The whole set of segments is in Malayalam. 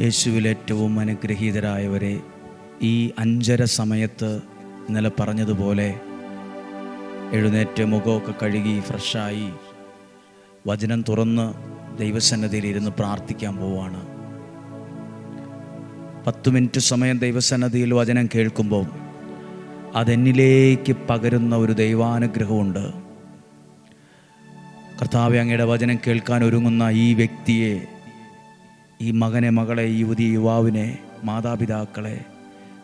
യേശുവിൽ ഏറ്റവും അനുഗ്രഹീതരായവരെ ഈ അഞ്ചര സമയത്ത് ഇന്നലെ പറഞ്ഞതുപോലെ എഴുന്നേറ്റ് മുഖമൊക്കെ കഴുകി ഫ്രഷായി വചനം തുറന്ന് ദൈവസന്നദ്ധിയിൽ ഇരുന്ന് പ്രാർത്ഥിക്കാൻ പോവാണ്. പത്ത് മിനിറ്റ് സമയം ദൈവസന്നദ്ധിയിൽ വചനം കേൾക്കുമ്പോൾ അതെന്നിലേക്ക് പകരുന്ന ഒരു ദൈവാനുഗ്രഹമുണ്ട്. കർത്താവ് അങ്ങയുടെ വചനം കേൾക്കാൻ ഒരുങ്ങുന്ന ഈ വ്യക്തിയെ ഈ മകനെ മകളെ യുവതി യുവാവിനെ മാതാപിതാക്കളെ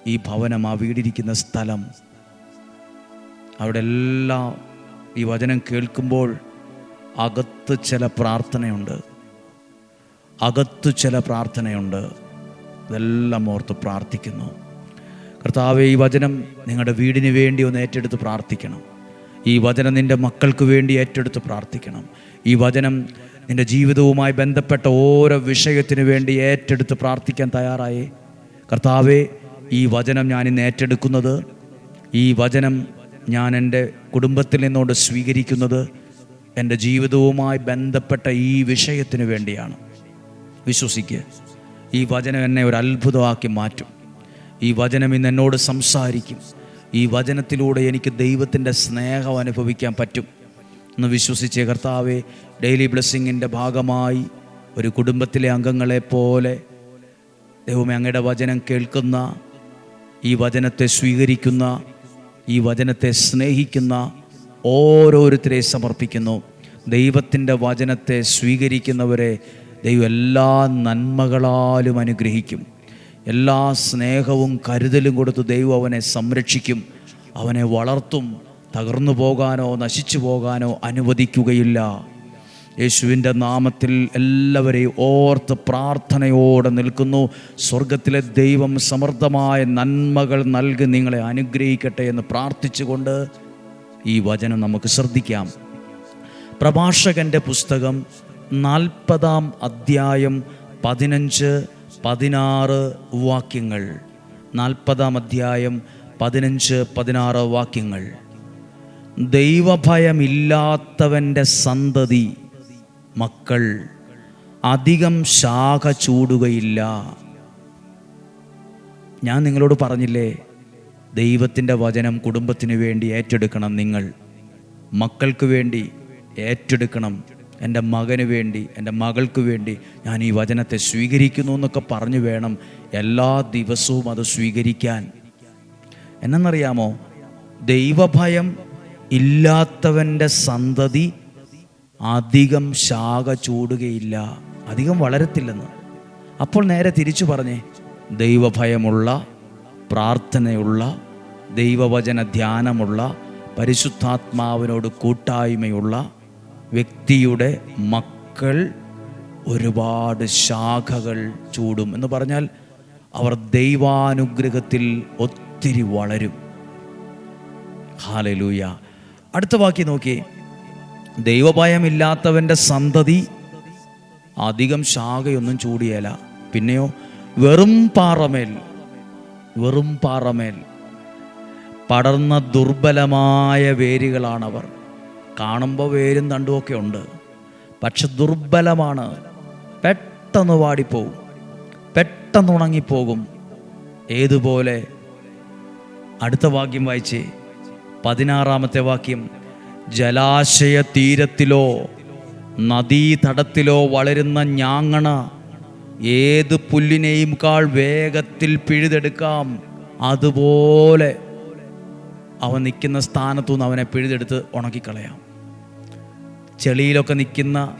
ഈ ഭവനം ആ വീടിരിക്കുന്ന സ്ഥലം. അവിടെ എല്ലാം ഈ വചനം കേൾക്കുമ്പോൾ അകത്ത് ചില പ്രാർത്ഥനയുണ്ട്. അകത്ത് ചില പ്രാർത്ഥനയുണ്ട്. ഇതെല്ലാം ഓർത്ത് പ്രാർത്ഥിക്കുന്നു. കർത്താവെ ഈ വചനം നിങ്ങളുടെ വീടിന് വേണ്ടി ഒന്ന് ഏറ്റെടുത്ത് പ്രാർത്ഥിക്കണം. ഈ വചനം നിന്റെ മക്കൾക്ക് വേണ്ടി ഏറ്റെടുത്ത് പ്രാർത്ഥിക്കണം. ഈ വചനം നിന്റെ ജീവിതവുമായി ബന്ധപ്പെട്ട ഓരോ വിഷയത്തിനു വേണ്ടി ഏറ്റെടുത്ത് പ്രാർത്ഥിക്കാൻ തയ്യാറായേ. കർത്താവേ ഈ വചനം ഞാൻ ഇന്ന് ഏറ്റെടുക്കുന്നത് ഈ വചനം ഞാൻ എന്റെ കുടുംബത്തിൽ നിന്നോട് സ്വീകരിക്കുന്നത് എന്റെ ജീവിതവുമായി ബന്ധപ്പെട്ട ഈ വിഷയത്തിന് വേണ്ടിയാണ്. വിശ്വസിക്കുക ഈ വചനം എന്നെ ഒരു അത്ഭുതമാക്കി മാറ്റും. ഈ വചനം ഇന്ന് എന്നോട് സംസാരിക്കും. ഈ വചനത്തിലൂടെ എനിക്ക് ദൈവത്തിന്റെ സ്നേഹം അനുഭവിക്കാൻ പറ്റും. എന്ന് വിശ്വസിച്ച് കർത്താവെ ഡെയിലി ബ്ലെസ്സിങ്ങിന്റെ ഭാഗമായി ഒരു കുടുംബത്തിലെ അംഗങ്ങളെ പോലെ ദൈവമേ അങ്ങയുടെ വചനം കേൾക്കുന്ന ഈ വചനത്തെ സ്വീകരിക്കുന്ന ഈ വചനത്തെ സ്നേഹിക്കുന്ന ഓരോരുത്തരെ സമർപ്പിക്കുന്നു. ദൈവത്തിന്റെ വചനത്തെ സ്വീകരിക്കുന്നവരെ ദൈവം എല്ലാ നന്മകളാലും അനുഗ്രഹിക്കും. എല്ലാ സ്നേഹവും കരുതലും കൊടുത്ത് ദൈവം അവനെ സംരക്ഷിക്കും അവനെ വളർത്തും തകർന്നു പോകാനോ നശിച്ചു പോകാനോ അനുവദിക്കുകയില്ല. യേശുവിന്റെ നാമത്തിൽ എല്ലാവരെയും ഓർത്ത് പ്രാർത്ഥനയോടെ നിൽക്കുന്നു. സ്വർഗത്തിലെ ദൈവം സമൃദ്ധമായ നന്മകൾ നൽകി നിങ്ങളെ അനുഗ്രഹിക്കട്ടെ എന്ന് പ്രാർത്ഥിച്ചുകൊണ്ട് ഈ വചനം നമുക്ക് ശ്രദ്ധിക്കാം. പ്രഭാഷകന്റെ പുസ്തകം നാൽപ്പതാം അധ്യായം പതിനഞ്ച് പതിനാറ് വാക്യങ്ങൾ. നാൽപ്പതാം അധ്യായം പതിനഞ്ച് പതിനാറ് വാക്യങ്ങൾ. ദൈവഭയമില്ലാത്തവന്റെ സന്തതി മക്കൾ അധികം ശാഖ ചൂടുകയില്ല. ഞാൻ നിങ്ങളോട് പറഞ്ഞില്ലേ ദൈവത്തിന്റെ വചനം കുടുംബത്തിന് വേണ്ടി ഏറ്റെടുക്കണം നിങ്ങൾ. മക്കൾക്ക് വേണ്ടി ഏറ്റെടുക്കണം. എന്റെ മകന് വേണ്ടി എന്റെ മകൾക്ക് വേണ്ടി ഞാൻ ഈ വചനത്തെ സ്വീകരിക്കുന്നു എന്നൊക്കെ പറഞ്ഞു വേണം എല്ലാ ദിവസവും അത് സ്വീകരിക്കാൻ. എന്നറിയാമോ ദൈവഭയം ഇല്ലാത്തവന്റെ സന്തതി അധികം ശാഖ ചൂടുകയില്ല. അധികം വളരത്തില്ലെന്ന്. അപ്പോൾ നേരെ തിരിച്ചു പറഞ്ഞേ ദൈവഭയമുള്ള പ്രാർത്ഥനയുള്ള ദൈവവചന ധ്യാനമുള്ള പരിശുദ്ധാത്മാവിനോട് കൂട്ടായ്മയുള്ള വ്യക്തിയുടെ മക്കൾ ഒരുപാട് ശാഖകൾ ചൂടും. എന്ന് പറഞ്ഞാൽ അവർ ദൈവാനുഗ്രഹത്തിൽ ഒത്തിരി വളരും. ഹാലലൂയ. അടുത്ത വാക്യം നോക്കി. ദൈവഭയമില്ലാത്തവന്റെ സന്തതി അധികം ശാഖയൊന്നും ചൂടിയേല. പിന്നെയോ വെറും പാറമേൽ വെറും പാറമേൽ പടർന്ന ദുർബലമായ വേരുകളാണവർ. കാണുമ്പോൾ വേരും തണ്ടുമൊക്കെ ഉണ്ട്. പക്ഷെ ദുർബലമാണ്. പെട്ടെന്ന് വാടിപ്പോവും. പെട്ടെന്ന് ഉണങ്ങിപ്പോകും. ഏതുപോലെ? അടുത്ത വാക്യം വായിച്ചേ. പതിനാറാമത്തെ വാക്യം ജലാശയ തീരത്തിലോ നദീതടത്തിലോ വളരുന്ന ഞാങ്ങണ ഏത് പുല്ലിനെയും കാൾ വേഗത്തിൽ പിഴുതെടുക്കാം. അതുപോലെ അവൻ നിൽക്കുന്ന സ്ഥാനത്തു നിന്ന് അവനെ പിഴുതെടുത്ത് ഉണക്കിക്കളയാം. ചെളിയിലൊക്കെ നിൽക്കുന്ന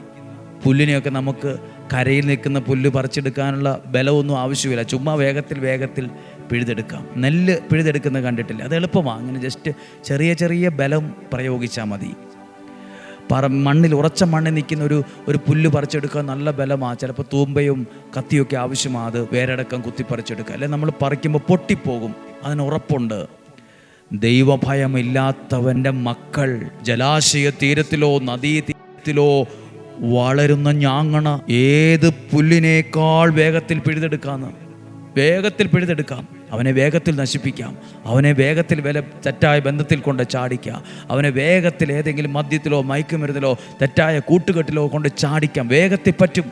പുല്ലിനെയൊക്കെ നമുക്ക് കരയിൽ നിൽക്കുന്ന പുല്ല് പറിച്ചെടുക്കാനുള്ള ബലമൊന്നും ആവശ്യമില്ല. ചുമ്മാ വേഗത്തിൽ വേഗത്തിൽ പിഴുതെടുക്കാം. നെല്ല് പിഴുതെടുക്കുന്നത് കണ്ടിട്ടില്ല. അത് എളുപ്പമാണ് അങ്ങനെ ജസ്റ്റ് ചെറിയ ചെറിയ ബലം പ്രയോഗിച്ചാൽ മതി. പറ മണ്ണിൽ ഉറച്ച മണ്ണിൽ നിൽക്കുന്ന ഒരു ഒരു പുല്ല് പറിച്ചെടുക്കാൻ നല്ല ബലമാണ് ചിലപ്പോൾ തൂമ്പയും കത്തിയൊക്കെ ആവശ്യമാണ് അത് വേരടക്കം കുത്തിപ്പറിച്ചെടുക്കുക അല്ലെ നമ്മൾ പറിക്കുമ്പോൾ പൊട്ടിപ്പോകും. അതിന് ഉറപ്പുണ്ട്. ദൈവഭയമില്ലാത്തവന്റെ മക്കൾ ജലാശയ തീരത്തിലോ നദീ തീരത്തിലോ വളരുന്ന ഞാങ്ങണ ഏത് പുല്ലിനേക്കാൾ വേഗത്തിൽ പിഴുതെടുക്കാന്ന്. വേഗത്തിൽ പിഴുതെടുക്കാം. അവനെ വേഗത്തിൽ നശിപ്പിക്കാം. അവനെ വേഗത്തിൽ വില തെറ്റായ ബന്ധത്തിൽ കൊണ്ട് ചാടിക്കാം. അവനെ വേഗത്തിൽ ഏതെങ്കിലും മദ്യത്തിലോ മയക്കുമരുന്നിലോ തെറ്റായ കൂട്ടുകെട്ടിലോ കൊണ്ട് ചാടിക്കാം. വേഗത്തിൽ പറ്റും.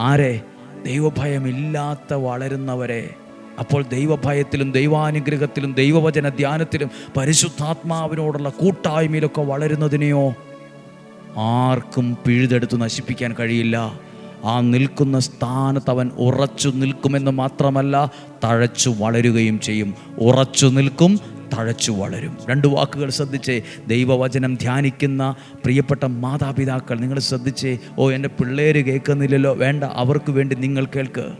ആരെ? ദൈവഭയമില്ലാത്ത വളരുന്നവരെ. അപ്പോൾ ദൈവഭയത്തിലും ദൈവാനുഗ്രഹത്തിലും ദൈവവചന ധ്യാനത്തിലും പരിശുദ്ധാത്മാവിനോടുള്ള കൂട്ടായ്മയിലൊക്കെ വളരുന്നതിനെയോ ആർക്കും പിഴുതെടുത്ത് നശിപ്പിക്കാൻ കഴിയില്ല. ആ നിൽക്കുന്ന സ്ഥാനത്ത് അവൻ ഉറച്ചു നിൽക്കുമെന്ന് മാത്രമല്ല തഴച്ചു വളരുകയും ചെയ്യും. ഉറച്ചു നിൽക്കും തഴച്ചു വളരും. രണ്ട് വാക്കുകൾ ശ്രദ്ധിച്ചേ. ദൈവവചനം ധ്യാനിക്കുന്ന പ്രിയപ്പെട്ട മാതാപിതാക്കൾ നിങ്ങൾ ശ്രദ്ധിച്ചേ. ഓ എന്റെ പിള്ളേർ കേൾക്കുന്നില്ലല്ലോ. വേണ്ട അവർക്ക് വേണ്ടി നിങ്ങൾ കേൾക്ക്.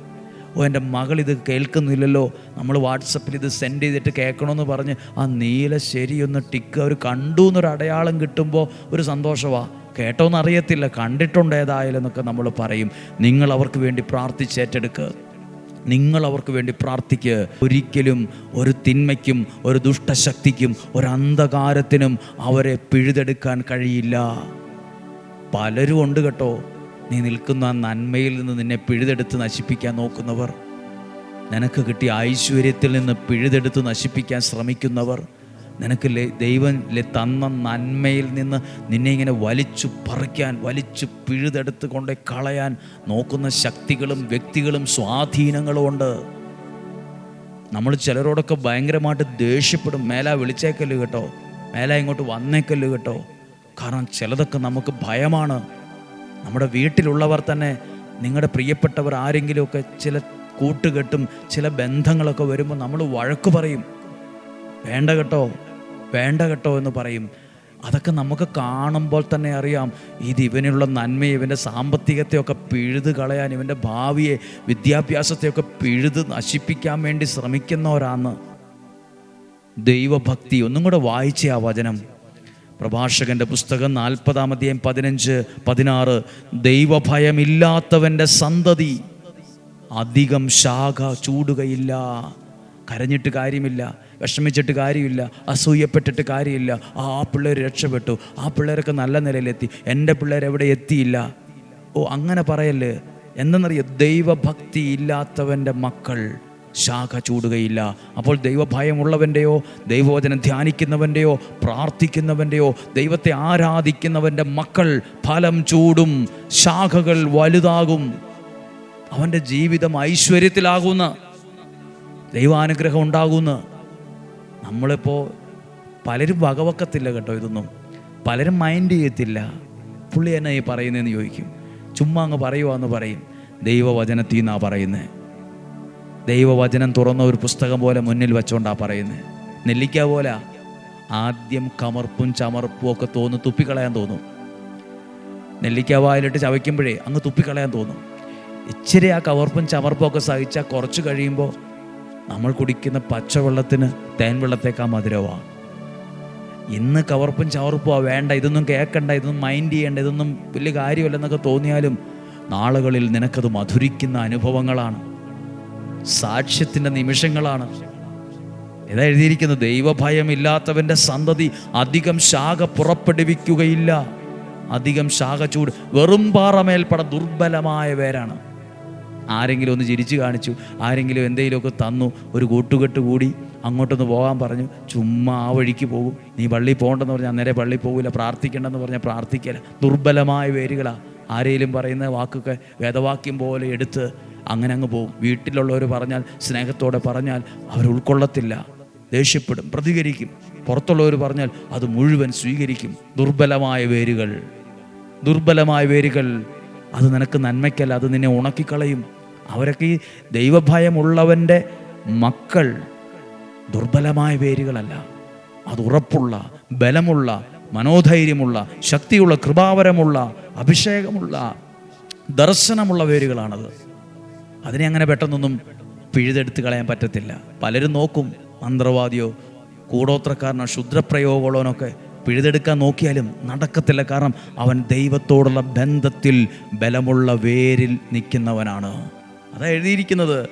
ഓ എന്റെ മകൾ ഇത് കേൾക്കുന്നില്ലല്ലോ. നമ്മൾ വാട്സപ്പിൽ ഇത് സെൻഡ് ചെയ്തിട്ട് കേൾക്കണമെന്ന് പറഞ്ഞ് ആ നീല ശരിയൊന്ന് ടിക്ക്. അവർ കണ്ടു എന്നൊരു അടയാളം കിട്ടുമ്പോൾ ഒരു സന്തോഷമാണ് കേട്ടോന്ന് അറിയത്തില്ല കണ്ടിട്ടുണ്ട് ഏതായാലും എന്നൊക്കെ നമ്മൾ പറയും. നിങ്ങൾ അവർക്ക് വേണ്ടി പ്രാർത്ഥിച്ചേറ്റെടുക്കുക നിങ്ങൾ അവർക്ക് വേണ്ടി പ്രാർത്ഥിക്ക്. ഒരിക്കലും ഒരു തിന്മയ്ക്കും ഒരു ദുഷ്ടശക്തിക്കും ഒരു അന്ധകാരത്തിനും അവരെ പിഴുതെടുക്കാൻ കഴിയില്ല. പലരും ഉണ്ട് കേട്ടോ. നീ നിൽക്കുന്ന നന്മയിൽ നിന്ന് നിന്നെ പിഴുതെടുത്ത് നശിപ്പിക്കാൻ നോക്കുന്നവർ. നിനക്ക് കിട്ടിയ ഐശ്വര്യത്തിൽ നിന്ന് പിഴുതെടുത്ത് നശിപ്പിക്കാൻ ശ്രമിക്കുന്നവർ. നിനക്ക് ദൈവം തന്ന നന്മയിൽ നിന്ന് നിന്നെ ഇങ്ങനെ വലിച്ചു പറിക്കാൻ വലിച്ചു പിഴുതെടുത്ത് കൊണ്ടേ കളയാൻ നോക്കുന്ന ശക്തികളും വ്യക്തികളും സ്വാധീനങ്ങളും ഉണ്ട്. നമ്മൾ ചിലരോടൊക്കെ ഭയങ്കരമായിട്ട് ദേഷ്യപ്പെടും. മേല വിളിച്ചേക്കല്ല് കേട്ടോ? മേല ഇങ്ങോട്ട് വന്നേക്കല്ല് കേട്ടോ? കാരണം ചിലതൊക്കെ നമുക്ക് ഭയമാണ്. നമ്മുടെ വീട്ടിലുള്ളവർ തന്നെ നിങ്ങളുടെ പ്രിയപ്പെട്ടവർ ആരെങ്കിലുമൊക്കെ ചില കൂട്ടുകെട്ടും ചില ബന്ധങ്ങളൊക്കെ വരുമ്പോൾ നമ്മൾ വഴക്ക് പറയും. വേണ്ട കേട്ടോ. വേണ്ട കേട്ടോ എന്ന് പറയും. അതൊക്കെ നമുക്ക് കാണുമ്പോൾ തന്നെ അറിയാം. ഇത് ഇവനുള്ള നന്മയെ ഇവന്റെ സാമ്പത്തികത്തെയൊക്കെ പിഴുത് കളയാൻ ഇവന്റെ ഭാവിയെ വിദ്യാഭ്യാസത്തെയൊക്കെ പിഴുത് നശിപ്പിക്കാൻ വേണ്ടി ശ്രമിക്കുന്നവരാണ്. ദൈവഭക്തി. ഒന്നും കൂടെ വായിച്ചേ ആ വചനം. പ്രഭാഷകന്റെ പുസ്തകം നാൽപ്പതാം അധ്യായം പതിനഞ്ച് പതിനാറ്. ദൈവഭയമില്ലാത്തവന്റെ സന്തതി അധികം ശാഖ ചൂടുകയില്ല. കരഞ്ഞിട്ട് കാര്യമില്ല. വിഷമിച്ചിട്ട് കാര്യമില്ല അസൂയപ്പെട്ടിട്ട് കാര്യമില്ല. ആ ആ പിള്ളേർ രക്ഷപ്പെട്ടു. ആ പിള്ളേരൊക്കെ നല്ല നിലയിലെത്തി. എന്റെ പിള്ളേർ എവിടെ എത്തിയില്ല? ഓ അങ്ങനെ പറയല്ലേ? എന്തെന്നറിയോ? ദൈവഭക്തി ഇല്ലാത്തവന്റെ മക്കൾ ശാഖ ചൂടുകയില്ല. അപ്പോൾ ദൈവഭയമുള്ളവന്റെയോ ദൈവവചനം ധ്യാനിക്കുന്നവന്റെയോ പ്രാർത്ഥിക്കുന്നവന്റെയോ ദൈവത്തെ ആരാധിക്കുന്നവന്റെ മക്കൾ ഫലം ചൂടും ശാഖകൾ വലുതാകും. അവന്റെ ജീവിതം ഐശ്വര്യത്തിലാകുന്ന ദൈവാനുഗ്രഹം ഉണ്ടാകുന്ന നമ്മളിപ്പോൾ പലരും വകവക്കത്തില്ല കേട്ടോ ഇതൊന്നും. പലരും മൈൻഡ് ചെയ്യത്തില്ല. പുള്ളി എന്നെ ഈ പറയുന്നതെന്ന് ചോദിക്കും. ചുമ്മാ അങ്ങ് പറയുവാന്ന് പറയും. ദൈവവചനത്തിൽ നിന്നാണ് പറയുന്നത് ദൈവവചനം തുറന്ന ഒരു പുസ്തകം പോലെ മുന്നിൽ വെച്ചോണ്ടാ പറയുന്നത് നെല്ലിക്ക പോലെ. ആദ്യം കമർപ്പും ചമർപ്പും ഒക്കെ തോന്നും തുപ്പിക്കളയാൻ തോന്നും. നെല്ലിക്ക വായിലിട്ട് ചവയ്ക്കുമ്പോഴേ അങ്ങ് തുപ്പിക്കളയാൻ തോന്നും. ഇച്ചിരി ആ കവർപ്പും ചമർപ്പും ഒക്കെ സഹിച്ചാൽ കുറച്ച് കഴിയുമ്പോൾ നമ്മൾ കുടിക്കുന്ന പച്ചവെള്ളത്തിന് തേൻ വെള്ളത്തേക്കാ മധുരവാ ഇന്ന് കവർപ്പും ചവർപ്പും വേണ്ട ഇതൊന്നും കേൾക്കണ്ട ഇതൊന്നും മൈൻഡ് ചെയ്യേണ്ട ഇതൊന്നും വലിയ കാര്യമല്ലെന്നൊക്കെ തോന്നിയാലും നാളുകളിൽ നിനക്കത് മധുരിക്കുന്ന അനുഭവങ്ങളാണ്. സാക്ഷ്യത്തിന്റെ നിമിഷങ്ങളാണ്. ഇതാ എഴുതിയിരിക്കുന്നത് ദൈവഭയമില്ലാത്തവന്റെ സന്തതി അധികം ശാഖ പുറപ്പെടുവിക്കുകയില്ല. അധികം ശാഖ ചൂട് വെറും പാറമേൽപ്പട ദുർബലമായ പേരാണ്. ആരെങ്കിലും ഒന്ന് ചിരിച്ചു കാണിച്ചു ആരെങ്കിലും എന്തെങ്കിലുമൊക്കെ തന്നു ഒരു കൂട്ടുകെട്ട് കൂടി അങ്ങോട്ടൊന്ന് പോകാൻ പറഞ്ഞു ചുമ്മാ ആ വഴിക്ക് പോകും. നീ പള്ളിയിൽ പോകണ്ടെന്ന് പറഞ്ഞാൽ അന്നേരം പള്ളിയിൽ പോകില്ല പ്രാർത്ഥിക്കേണ്ടെന്ന് പറഞ്ഞാൽ പ്രാർത്ഥിക്കില്ല ദുർബലമായ പേരുകളാണ് ആരെങ്കിലും പറയുന്ന വാക്കൊക്കെ വേദവാക്യം പോലെ എടുത്ത് അങ്ങനെ അങ്ങ് പോകും വീട്ടിലുള്ളവർ പറഞ്ഞാൽ സ്നേഹത്തോടെ പറഞ്ഞാൽ അവർ ഉൾക്കൊള്ളത്തില്ല ദേഷ്യപ്പെടും പ്രതികരിക്കും. പുറത്തുള്ളവർ പറഞ്ഞാൽ അത് മുഴുവൻ സ്വീകരിക്കും. ദുർബലമായ വേരുകൾ. ദുർബലമായ വേരുകൾ. അത് നിനക്ക് നന്മയ്ക്കല്ല അത് നിന്നെ ഉണക്കിക്കളയും. അവരൊക്കെ ഈ ദൈവഭയമുള്ളവന്റെ മക്കൾ ദുർബലമായ വേരുകളല്ല. അത് ഉറപ്പുള്ള ബലമുള്ള മനോധൈര്യമുള്ള ശക്തിയുള്ള കൃപാവരമുള്ള അഭിഷേകമുള്ള ദർശനമുള്ള വേരുകളാണത്. അതിനെ അങ്ങനെ പെട്ടെന്നൊന്നും പിഴുതെടുത്ത് കളയാൻ പറ്റത്തില്ല. പലരും നോക്കും മന്ത്രവാദിയോ കൂടോത്രക്കാരനോ ക്ഷുദ്രപ്രയോഗമുള്ളവനൊക്കെ പിഴുതെടുക്കാൻ നോക്കിയാലും നടക്കത്തില്ല. കാരണം അവൻ ദൈവത്തോടുള്ള ബന്ധത്തിൽ ബലമുള്ള വേരിൽ നിൽക്കുന്നവനാണ്. അതാ എഴുതിയിരിക്കുന്നത്.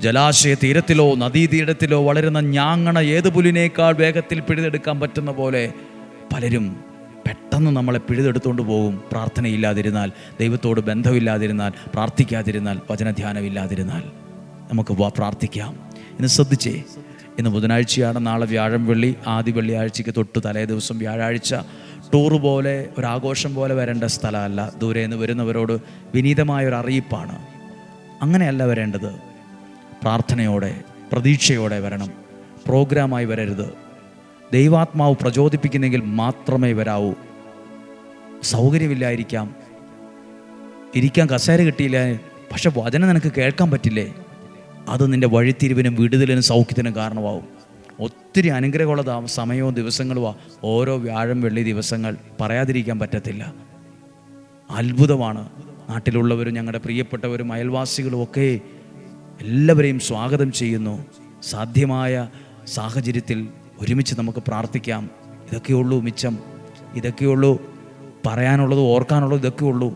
ജലാശയ തീരത്തിലോ നദീതീരത്തിലോ വളരുന്ന ഞാങ്ങണ ഏത് പുലിനേക്കാൾ വേഗത്തിൽ പിഴുതെടുക്കാൻ പറ്റുന്ന പോലെ പലരും പെട്ടെന്ന് നമ്മളെ പിഴുതെടുത്തുകൊണ്ട് പോകും. പ്രാർത്ഥനയില്ലാതിരുന്നാൽ ദൈവത്തോട് ബന്ധമില്ലാതിരുന്നാൽ പ്രാർത്ഥിക്കാതിരുന്നാൽ വചനധ്യാനമില്ലാതിരുന്നാൽ നമുക്ക് പ്രാർത്ഥിക്കാം. എന്ന് ശ്രദ്ധിച്ചേ ഇന്ന് ബുധനാഴ്ചയാണ് നാളെ വ്യാഴം വെള്ളി ആദ്യ വെള്ളിയാഴ്ചയ്ക്ക് തൊട്ട് തലേ ദിവസം വ്യാഴാഴ്ച. ടൂർ പോലെ ഒരു ആഘോഷം പോലെ വരേണ്ട സ്ഥലമല്ല. ദൂരെ നിന്ന് വരുന്നവരോട് വിനീതമായ ഒരു അറിയിപ്പാണ്. അങ്ങനെയല്ല വരേണ്ടത്. പ്രാർത്ഥനയോടെ പ്രതീക്ഷയോടെ വരണം. പ്രോഗ്രാമായി വരരുത്. ദൈവാത്മാവ് പ്രചോദിപ്പിക്കുന്നെങ്കിൽ മാത്രമേ വരാവൂ. സൗകര്യമില്ലായിരിക്കാം. ഇരിക്കാൻ കസേര കിട്ടിയില്ല? പക്ഷെ വചനം നിനക്ക് കേൾക്കാൻ പറ്റില്ലേ? അത് നിന്റെ വഴിത്തിരിവിനും വിടുതലിനും സൗഖ്യത്തിനും കാരണമാവും. ഒത്തിരി അനുഗ്രഹമുള്ള സമയവും ദിവസങ്ങളുമാ ഓരോ വ്യാഴം വെള്ളി ദിവസങ്ങൾ പറയാതിരിക്കാൻ പറ്റത്തില്ല. അത്ഭുതമാണ് നാട്ടിലുള്ളവരും ഞങ്ങളുടെ പ്രിയപ്പെട്ടവരും അയൽവാസികളും ഒക്കെ എല്ലാവരെയും സ്വാഗതം ചെയ്യുന്നു. സാധ്യമായ സാഹചര്യത്തിൽ ഒരുമിച്ച് നമുക്ക് പ്രാർത്ഥിക്കാം. ഇതൊക്കെയുള്ളൂ മിച്ചം. ഇതൊക്കെയുള്ളൂ പറയാനുള്ളത് ഓർക്കാനുള്ളത് ഇതൊക്കെയുള്ളൂ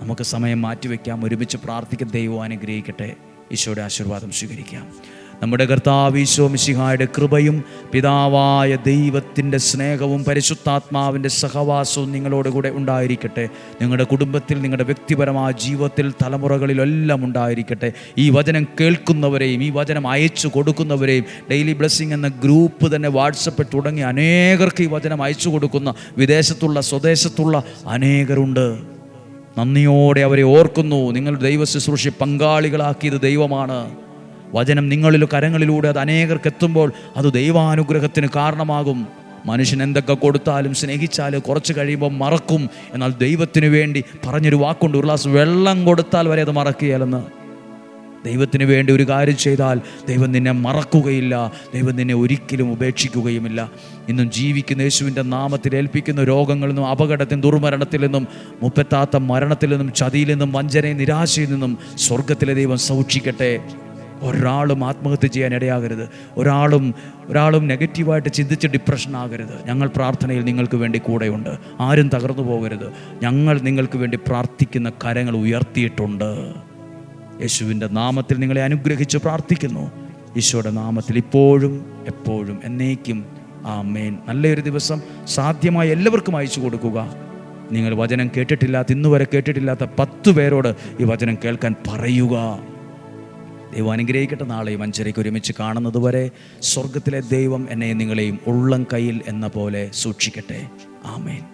നമുക്ക് സമയം മാറ്റിവെക്കാം. ഒരുമിച്ച് പ്രാർത്ഥിക്കാൻ ദൈവം അനുഗ്രഹിക്കട്ടെ. ഈശോയുടെ ആശീർവാദം സ്വീകരിക്കാം. നമ്മുടെ കർത്താവ് ഈശോ മിശിഹായുടെ കൃപയും പിതാവായ ദൈവത്തിന്റെ സ്നേഹവും പരിശുദ്ധാത്മാവിന്റെ സഹവാസവും നിങ്ങളോടുകൂടെ ഉണ്ടായിരിക്കട്ടെ. നിങ്ങളുടെ കുടുംബത്തിൽ നിങ്ങളുടെ വ്യക്തിപരമായ ജീവിതത്തിൽ തലമുറകളിലെല്ലാം ഉണ്ടായിരിക്കട്ടെ. ഈ വചനം കേൾക്കുന്നവരെയും ഈ വചനം അയച്ചു കൊടുക്കുന്നവരെയും ഡെയിലി ബ്ലെസ്സിങ് എന്ന ഗ്രൂപ്പ് തന്നെ വാട്സപ്പിൽ തുടങ്ങി അനേകർക്ക് ഈ വചനം അയച്ചു കൊടുക്കുന്ന വിദേശത്തുള്ള സ്വദേശത്തുള്ള അനേകരുണ്ട്. നന്ദിയോടെ അവരെ ഓർക്കുന്നു. നിങ്ങൾ ദൈവ ശുശ്രൂഷ പങ്കാളികളാക്കിയത് ദൈവമാണ്. വചനം നിങ്ങളിൽ കരങ്ങളിലൂടെ അത് അനേകർക്ക് എത്തുമ്പോൾ അത് ദൈവാനുഗ്രഹത്തിന് കാരണമാകും. മനുഷ്യൻ എന്തൊക്കെ കൊടുത്താലും സ്നേഹിച്ചാൽ കുറച്ച് കഴിയുമ്പോൾ മറക്കും. എന്നാൽ ദൈവത്തിന് വേണ്ടി പറഞ്ഞൊരു വാക്കുണ്ട്. ഗ്ലാസ് വെള്ളം കൊടുത്താൽ വരെ അത് മറക്കുകയല്ലെന്ന്. ദൈവത്തിന് വേണ്ടി ഒരു കാര്യം ചെയ്താൽ ദൈവം നിന്നെ മറക്കുകയില്ല. ദൈവം നിന്നെ ഒരിക്കലും ഉപേക്ഷിക്കുകയുമില്ല. ഇന്നും ജീവിക്കുന്ന യേശുവിന്റെ നാമത്തിൽ ഏൽപ്പിക്കുന്ന രോഗങ്ങളിൽ നിന്നും അപകടത്തിൽ ദുർമരണത്തിൽ നിന്നും മുപ്പത്താത്ത മരണത്തിൽ നിന്നും ചതിയിൽ നിന്നും വഞ്ചനയും നിരാശയിൽ നിന്നും സ്വർഗത്തിലെ ദൈവം സൂക്ഷിക്കട്ടെ ഒരാളും ആത്മഹത്യ ചെയ്യാൻ ഇടയാകരുത്. ഒരാളും ഒരാളും നെഗറ്റീവായിട്ട് ചിന്തിച്ച് ഡിപ്രഷൻ ആകരുത്. ഞങ്ങൾ പ്രാർത്ഥനയിൽ നിങ്ങൾക്ക് വേണ്ടി കൂടെയുണ്ട്. ആരും തകർന്നു പോകരുത്. ഞങ്ങൾ നിങ്ങൾക്ക് വേണ്ടി പ്രാർത്ഥിക്കുന്ന കരങ്ങൾ ഉയർത്തിയിട്ടുണ്ട്. യേശുവിന്റെ നാമത്തിൽ നിങ്ങളെ അനുഗ്രഹിച്ച് പ്രാർത്ഥിക്കുന്നു. ഈശോയുടെ നാമത്തിൽ ഇപ്പോഴും എപ്പോഴും എന്നേക്കും ആ മേൻ നല്ലൊരു ദിവസം സാധ്യമായി എല്ലാവർക്കും അയച്ചു കൊടുക്കുക. നിങ്ങൾ വചനം കേട്ടിട്ടില്ലാത്ത ഇന്നു വരെ കേട്ടിട്ടില്ലാത്ത പത്ത് പേരോട് ഈ വചനം കേൾക്കാൻ പറയുക. ദൈവം അനുഗ്രഹിക്കട്ടെ. നാളെയും അഞ്ചരയ്ക്ക് ഒരുമിച്ച് കാണുന്നത് വരെ സ്വർഗത്തിലെ ദൈവം എന്നെയും നിങ്ങളെയും ഉള്ളം കയ്യിൽ എന്ന പോലെ സൂക്ഷിക്കട്ടെ. ആമേൻ.